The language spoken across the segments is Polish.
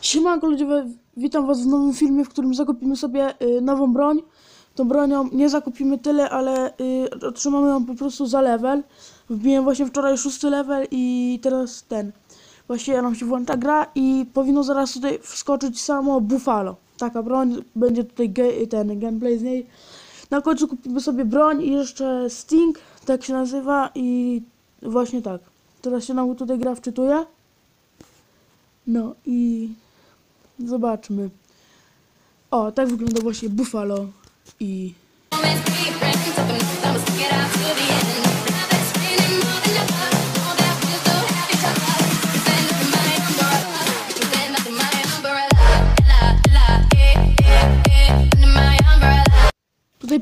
Siemanko ludzie, witam was w nowym filmie, w którym zakupimy sobie y, nową broń. Tą bronią nie zakupimy tyle, ale y, otrzymamy ją po prostu za level. Wbiłem właśnie wczoraj szósty level i teraz ten. Właśnie nam się włącza gra i powinno zaraz tutaj wskoczyć samo Buffalo. Taka broń, będzie tutaj ge- ten gameplay z niej. Na końcu kupimy sobie broń i jeszcze Sting, tak się nazywa i właśnie tak. Teraz się nam tutaj gra wczytuje. No i zobaczmy. O, tak wygląda właśnie Buffalo i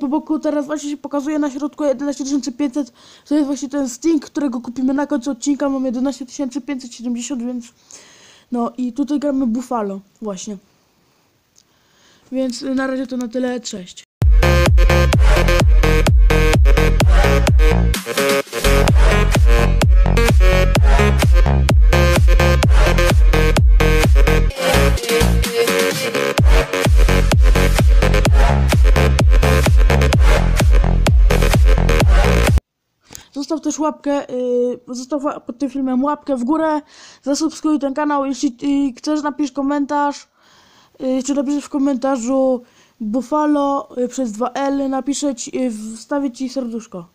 po boku teraz właśnie się pokazuje na środku 11500. To jest właśnie ten Sting, którego kupimy na końcu odcinka. Mam 11570, więc no i tutaj gramy Buffalo właśnie. Więc na razie to na tyle, cześć. Zostaw też łapkę, yy, zostaw pod tym filmem łapkę w górę, zasubskrybuj ten kanał, jeśli yy, chcesz napisz komentarz, czy napisz w komentarzu Buffalo yy, przez 2L, napiszę ci, wstawię ci serduszko.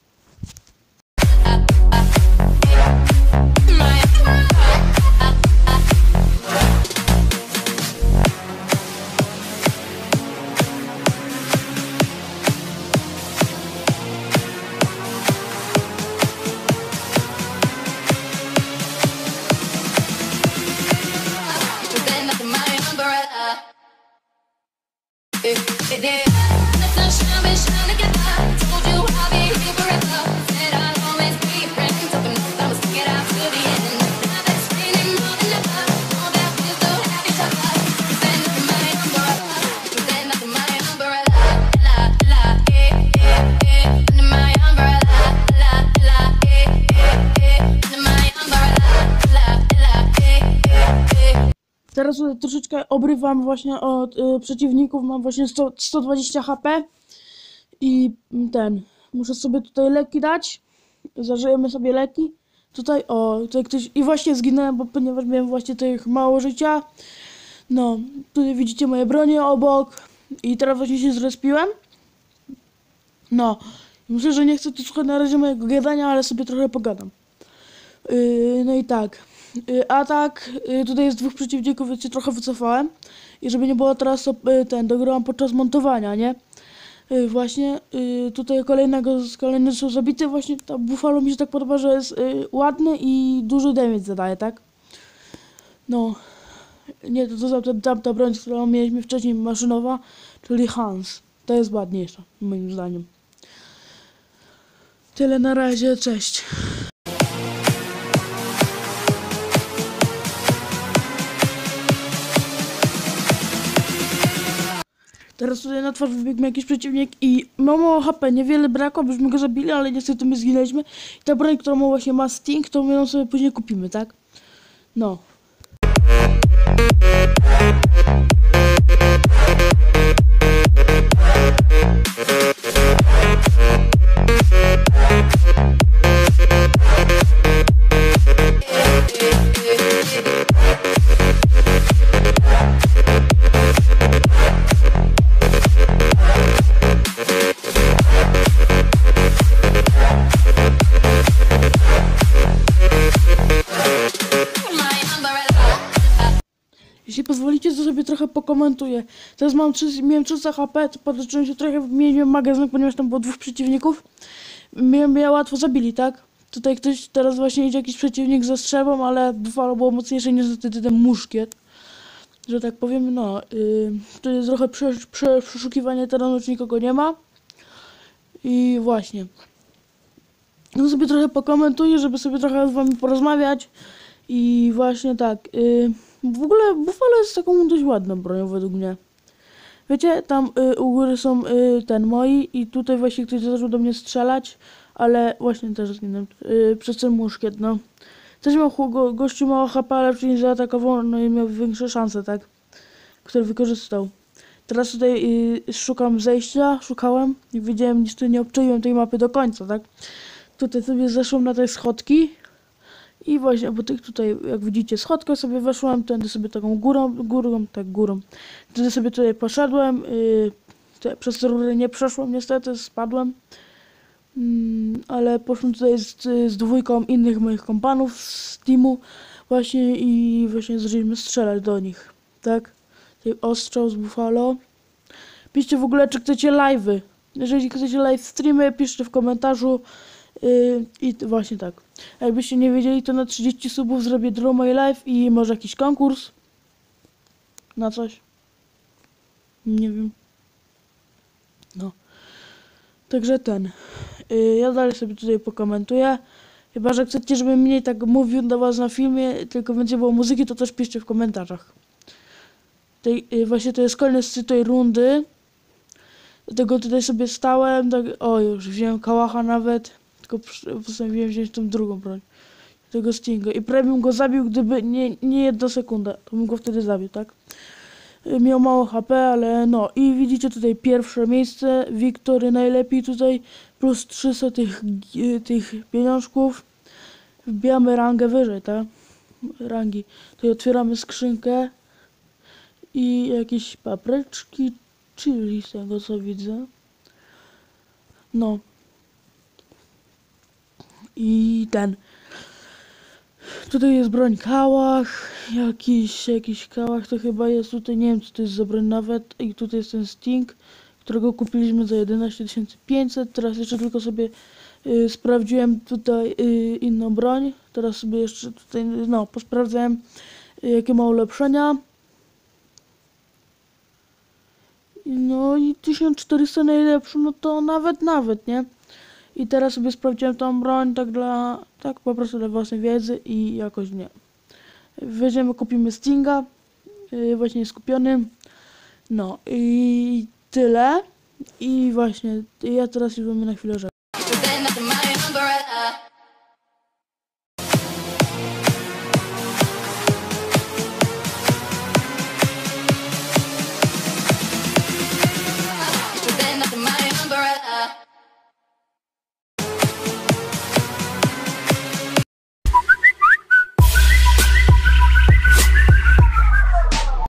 Troszeczkę obrywam właśnie od y, przeciwników, mam właśnie 100, 120 HP i ten, muszę sobie tutaj leki dać, zażyjemy sobie leki, tutaj o, tutaj ktoś, i właśnie zginąłem, bo ponieważ miałem właśnie tych mało życia, no, tutaj widzicie moje bronie obok i teraz właśnie się zrespiłem, no, myślę, że nie chcę tu słuchać na razie mojego gadania, ale sobie trochę pogadam. Yy, no i tak. Yy, atak. Yy, tutaj jest dwóch przeciwników, więc się trochę wycofałem. I żeby nie było teraz yy, ten, dograłam podczas montowania, nie? Właśnie. Tutaj kolejnego, kolejny są zabity. Właśnie ta Buffalo mi się tak podoba, że jest ładny i duży damage zadaje, tak? No. Nie, to, to tamta broń, którą mieliśmy wcześniej, maszynowa, czyli Hans. To jest ładniejsza, moim zdaniem. Tyle na razie, cześć. Teraz tutaj na twarz wybiegł mi jakiś przeciwnik i ma mało HP, niewiele brakło, byśmy go zabili, ale niestety my zginęliśmy. I ta broń, którą właśnie ma Sting, to my ją sobie później kupimy, tak? No. Teraz mam 3, miałem 300 HP, podleczyłem się trochę, wymieniłem magazynek, ponieważ tam było dwóch przeciwników. Mnie, mnie łatwo zabili, tak? Tutaj ktoś, teraz właśnie idzie jakiś przeciwnik ze strzelbą, ale Buffalo było mocniejsze niż niestety ten muszkiet. Że tak powiem, no. Yy, jest trochę prze, prze, przeszukiwanie terenu, już nikogo nie ma. I właśnie. No sobie trochę pokomentuję, żeby sobie trochę z wami porozmawiać. I właśnie tak. y, w ogóle Buffalo jest taką dość ładną bronią według mnie. Wiecie, tam y, u góry są y, ten moi i tutaj właśnie ktoś zaczął do mnie strzelać, ale właśnie też zginąłem y, przez ten muszkiet, no. Też miał go, gościu mało HP, ale wcześniej zaatakował, no i miał większe szanse, tak, które wykorzystał. Teraz tutaj y, szukam zejścia, szukałem i widziałem, niestety nie obczaiłem tej mapy do końca, tak. Tutaj sobie zeszłam na te schodki i właśnie po tych tutaj, jak widzicie, schodkę sobie weszłam, tędy sobie taką górą, górą, tak górą. Wtedy sobie tutaj poszedłem, yy, te, przez rury nie przeszłem niestety, spadłem. Mm, ale poszłem tutaj z, z dwójką innych moich kompanów z teamu właśnie i właśnie zaczęliśmy strzelać do nich, tak? Tutaj ostrzał z Buffalo. Piszcie w ogóle, czy chcecie live'y. Jeżeli chcecie live streamy, piszcie w komentarzu. Yy, I właśnie tak. Jakbyście nie wiedzieli, to na 30 subów zrobię Draw My Life i może jakiś konkurs. Na coś. Nie wiem. No. Także ten. Yy, ja dalej sobie tutaj pokomentuję. Chyba, że chcecie, żebym mniej tak mówił do was na filmie, tylko więcej było muzyki, to też piszcie w komentarzach. Tej, yy, właśnie to jest koniec tej rundy. Dlatego tutaj sobie stałem, tak, o już wziąłem kałacha nawet, tylko postanowiłem wziąć tą drugą broń. Tego Stinga. I prawie bym go zabił, gdyby nie, nie jedna sekunda, to bym go wtedy zabił, tak? Y, Miał mało HP, ale no i widzicie tutaj pierwsze miejsce, Wiktory najlepiej tutaj, plus 300 tych, gi- tych pieniążków. Wbijamy rangę wyżej, tak? Rangi. Tutaj otwieramy skrzynkę i jakieś papryczki, chili z tego co widzę. No. I ten. Tutaj jest broń kałach. Jakiś, jakiś kałach to chyba jest tutaj, nie wiem co to jest za broń nawet. I tutaj jest ten Sting, którego kupiliśmy za 11 500. Teraz jeszcze tylko sobie y, sprawdziłem tutaj y, inną broń. Teraz sobie jeszcze tutaj, no, posprawdzałem y, jakie ma ulepszenia. No i 1400 najlepszy, no to nawet, nawet, nie? I teraz sobie sprawdziłem tą broń tak dla, tak po prostu dla własnej wiedzy i jakoś nie. Weźmiemy, kupimy Stinga, yy, właśnie jest kupiony. No i tyle. I właśnie, ja teraz już na chwilę żegnać.